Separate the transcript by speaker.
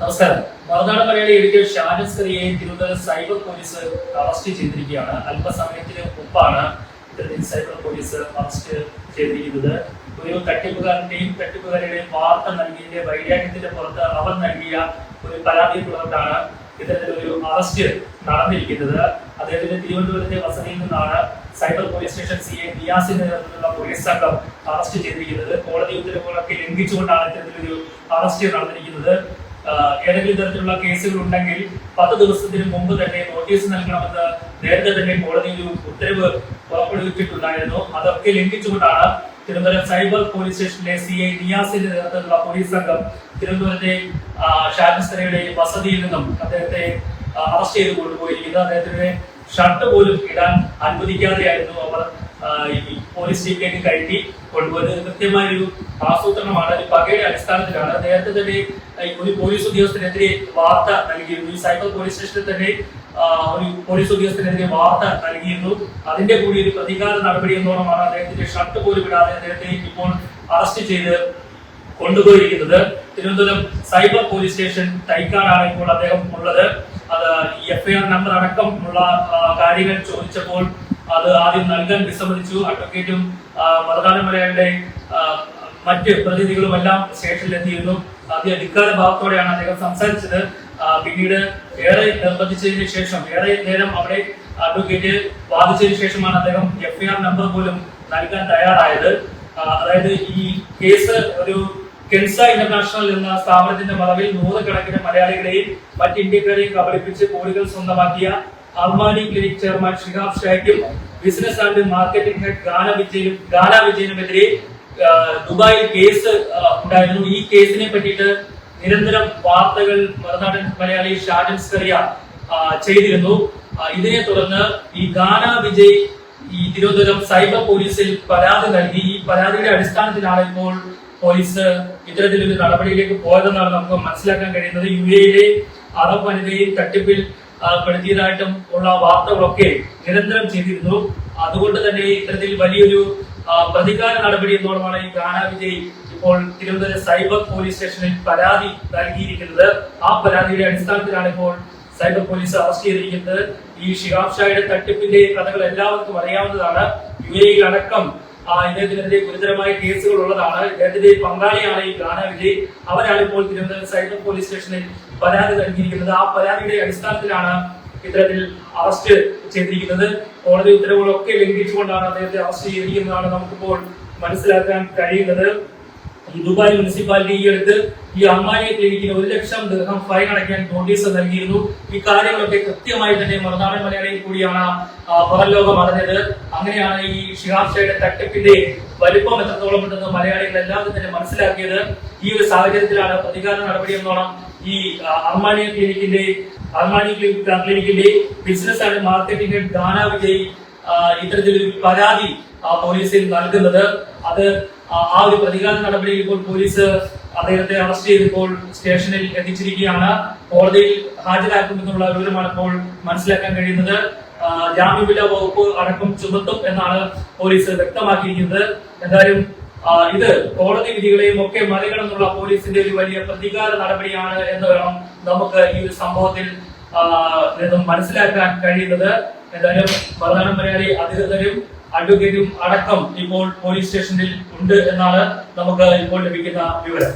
Speaker 1: നമസ്കാരം. മറുനാട് മലയാളി എഡിറ്റർ ഷാനസ് കറിയെ തിരുവനന്തപുരം സൈബർ പോലീസ് അറസ്റ്റ് ചെയ്തിരിക്കുകയാണ്. അല്പസമയത്തിന് മുമ്പാണ് ഇത്തരത്തിൽ സൈബർ പോലീസ് അറസ്റ്റ് ചെയ്തിരിക്കുന്നത്. ഒരു തട്ടിപ്പുകാരന്റെയും തട്ടിപ്പുകാരുടെയും വാർത്ത നൽകിയതിന്റെ വൈരാഗ്യത്തിന്റെ പുറത്ത് അവർ നൽകിയ ഒരു പരാതിയെ തുടർന്നാണ് ഇത്തരത്തിലൊരു അറസ്റ്റ് നടന്നിരിക്കുന്നത്. അദ്ദേഹത്തിന്റെ തിരുവനന്തപുരത്തെ വസതിയിൽ നിന്നാണ് cyber police station C. A. നിയാസിന്റെ നേതൃത്വത്തിലുള്ള പോലീസ് സംഘം അറസ്റ്റ് ചെയ്തിരിക്കുന്നത്. കോടതി ഉത്തരവുകളൊക്കെ ലംഘിച്ചുകൊണ്ടാണ് ഇത്തരത്തിലൊരു അറസ്റ്റ് നടന്നിരിക്കുന്നത്. ഏതെങ്കിലും തരത്തിലുള്ള കേസുകൾ ഉണ്ടെങ്കിൽ പത്ത് ദിവസത്തിന് മുമ്പ് തന്നെ നോട്ടീസ് നൽകണമെന്ന് നേരത്തെ തന്നെ കോടതി ഒരു ഉത്തരവ് പുറപ്പെടുവിച്ചിട്ടുണ്ടായിരുന്നു. അതൊക്കെ ലംഘിച്ചുകൊണ്ടാണ് തിരുവനന്തപുരം സൈബർ പോലീസ് സ്റ്റേഷനിലെ സി ഐ നിയാസിന്റെ നേതൃത്വത്തിലുള്ള പോലീസ് സംഘം തിരുവനന്തപുരത്തെ ഷാജിസ്തരയുടെ വസതിയിൽ നിന്നും അദ്ദേഹത്തെ അറസ്റ്റ് ചെയ്ത് കൊണ്ടുപോയിരിക്കുന്നത് അദ്ദേഹത്തിന്റെ ഷർട്ട് പോലും ഇടാൻ അനുവദിക്കാതെയായിരുന്നു അവർ ഈ പോലീസ് സ്റ്റേഷനിലേക്ക് കയറ്റി കൊണ്ടുപോയത്. കൃത്യമായ ഒരു ആസൂത്രണമാണ്. ഒരു പകയുടെ അടിസ്ഥാനത്തിലാണ്. നേരത്തെ തന്നെ ഒരു പോലീസ് ഉദ്യോഗസ്ഥനെതിരെ വാർത്ത നൽകിയിരുന്നു. ഈ സൈബർ പോലീസ് സ്റ്റേഷനിൽ തന്നെ ഒരു പോലീസ് ഉദ്യോഗസ്ഥനെതിരെ വാർത്ത നൽകിയിരുന്നു. അതിന്റെ കൂടി ഒരു പ്രതികാര നടപടി എന്നോണമാണ് അദ്ദേഹത്തിന്റെ ഷർട്ട് പോലും ഇടാതെ അദ്ദേഹത്തെ ഇപ്പോൾ അറസ്റ്റ് ചെയ്ത് കൊണ്ടുപോയിരിക്കുന്നത്. തിരുവനന്തപുരം സൈബർ പോലീസ് സ്റ്റേഷൻ തൈക്കാടാണ് ഇപ്പോൾ അദ്ദേഹം ഉള്ളത്. അത് എഫ്ഐആർ നമ്പർ അടക്കമുള്ള ഉള്ള കാര്യങ്ങൾ ചോദിച്ചപ്പോൾ അത് ആദ്യം നൽകാൻ വിസമ്മതിച്ചു. അഡ്വക്കേറ്റും മറുനാട് മലയാളിയുടെ മറ്റ് പ്രതിനിധികളും എല്ലാം സ്റ്റേഷനിൽ എത്തിയിരുന്നു ആദ്യം ധിക്കാര ഭാവത്തോടെയാണ് അദ്ദേഹം സംസാരിച്ചത്. പിന്നീട് ഏറെ നിർബന്ധിച്ചതിന് ശേഷം ഏറെ നേരം അവിടെ അഡ്വക്കേറ്റ് വാദിച്ചതിന് ശേഷമാണ് അദ്ദേഹം എഫ് ഐ ആർ നമ്പർ പോലും നൽകാൻ തയ്യാറായത്. അതായത് ഈ കേസ് ഒരു കെൻസ ഇന്റർനാഷണൽ എന്ന സ്ഥാപനത്തിന്റെ മറവിൽ നൂറുകണക്കിന് മലയാളികളെയും മറ്റ് ഇന്ത്യക്കാരെയും കബളിപ്പിച്ച് കോടികൾ സ്വന്തമാക്കിയ Armani clinic chairman Shihab ഷായ്ക്കും business and marketing head Gana വിജയനും ഗാന വിജയനുമെതിരെ ദുബായിൽ കേസ് ഉണ്ടായിരുന്നു. ഈ കേസിനെ പറ്റിയിട്ട് നിരന്തരം വാർത്തകൾ മറുനാടൻ മലയാളി ഷാജൻ സ്കറിയ ചെയ്തിരുന്നു. ഇതിനെ തുടർന്ന് ഈ ഗാന വിജയ് ഈ തിരുവനന്തപുരം സൈബർ പോലീസിൽ പരാതി നൽകി. ഈ പരാതിയുടെ അടിസ്ഥാനത്തിലാണ് ഇപ്പോൾ പോലീസ് ഇത്തരത്തിലൊരു നടപടിയിലേക്ക് പോയതെന്നാണ് നമുക്ക് മനസ്സിലാക്കാൻ കഴിയുന്നത്. യു എയിലെ അറബ് വനിതയെ തട്ടിപ്പിൽ പെടുത്തിയതായിട്ടും ഉള്ള വാർത്തകളൊക്കെ നിരന്തരം ചെയ്തിരുന്നു. അതുകൊണ്ട് തന്നെ ഇത്തരത്തിൽ വലിയൊരു പ്രതികാര നടപടി എന്നോടുമാണ് ഈ ഗാന വിജയ് ഇപ്പോൾ തിരുവനന്തപുരം സൈബർ പോലീസ് സ്റ്റേഷനിൽ പരാതി നൽകിയിരിക്കുന്നത്. ആ പരാതിയുടെ അടിസ്ഥാനത്തിലാണ് ഇപ്പോൾ സൈബർ പോലീസ് അറസ്റ്റ് ചെയ്തിരിക്കുന്നത്. ഈ ഷിഹാബ് ഷായുടെ തട്ടിപ്പിന്റെ കഥകൾ എല്ലാവർക്കും അറിയാവുന്നതാണ്. യു എയിൽ അടക്കം ഇദ്ദേഹത്തിനെതിരെ ഗുരുതരമായ കേസുകൾ ഉള്ളതാണ്. ഇദ്ദേഹത്തിന്റെ പങ്കാളിയാണ് ഈ ഗാന വിജയ്. അവരാണ് ഇപ്പോൾ തിരുവനന്തപുരം സൈബർ പോലീസ് സ്റ്റേഷനിൽ പരാതി നൽകിയിരിക്കുന്നത്. ആ പരാതിയുടെ അടിസ്ഥാനത്തിലാണ് ഇത്തരത്തിൽ അറസ്റ്റ് ചെയ്തിരിക്കുന്നത്. കോടതി ഉത്തരവുകളൊക്കെ ലംഘിച്ചുകൊണ്ടാണ് അദ്ദേഹത്തെ അറസ്റ്റ് ചെയ്തിരിക്കുന്നതാണ് നമുക്കിപ്പോൾ മനസ്സിലാക്കാൻ കഴിയുന്നത്. ദുബായ് മുനിസിപ്പാലിറ്റി ഈ അടുത്ത് ഈ അമ്മായി ക്ലിനിക്കിന് ഒരു ലക്ഷം ദീർഘം ഫൈൻ അടയ്ക്കാൻ നോട്ടീസ് നൽകിയിരുന്നു. ഈ കാര്യങ്ങളൊക്കെ കൃത്യമായി തന്നെ മറുനാടൻ മലയാളിയിൽ കൂടിയാണ് പുറംലോകം പുറം അറിഞ്ഞത്. അങ്ങനെയാണ് ഈ ഷിഹാബ് തട്ടിപ്പിന്റെ വലിപ്പം എത്രത്തോളം ഉണ്ടെന്ന് മലയാളികൾ എല്ലാവരും തന്നെ മനസ്സിലാക്കിയത്. ഈ ഒരു സാഹചര്യത്തിലാണ് പ്രതികാര നടപടി എന്നോണം ഈ അർമാനിയ ക്ലിനിക്കിന്റെ Armani clinic ക്ലിനിക്കിന്റെ business and marketing Dana Vijay ഇത്തരത്തിലൊരു പരാതി പോലീസിൽ നൽകുന്നത്. അത് ആ ഒരു പ്രതികാര നടപടിയിൽ ഇപ്പോൾ പോലീസ് അദ്ദേഹത്തെ അറസ്റ്റ് ചെയ്തപ്പോൾ സ്റ്റേഷനിൽ എത്തിച്ചിരിക്കുകയാണ്. കോടതിയിൽ ഹാജരാക്കുമെന്നുള്ള വിവരമാണ് ഇപ്പോൾ മനസ്സിലാക്കാൻ കഴിയുന്നത്. ജാമ്യമില്ല വകുപ്പ് അടക്കം ചുമത്തും എന്നാണ് പോലീസ് വ്യക്തമാക്കിയിരിക്കുന്നത്. എന്തായാലും ഇത് കോടതി വിധികളെയും ഒക്കെ മറികടന്നുള്ള പോലീസിന്റെ ഒരു വലിയ പ്രതികാര നടപടിയാണ് എന്ന് വേണം നമുക്ക് ഈ ഒരു സംഭവത്തിൽ മനസ്സിലാക്കാൻ കഴിയുന്നത്. എന്തായാലും മറുനാടൻ മലയാളി അധികൃതരും അഡ്വക്കേറ്റും അടക്കം ഇപ്പോൾ പോലീസ് സ്റ്റേഷനിൽ ഉണ്ട് എന്നാണ് നമുക്ക് ഇപ്പോൾ ലഭിക്കുന്ന വിവരം.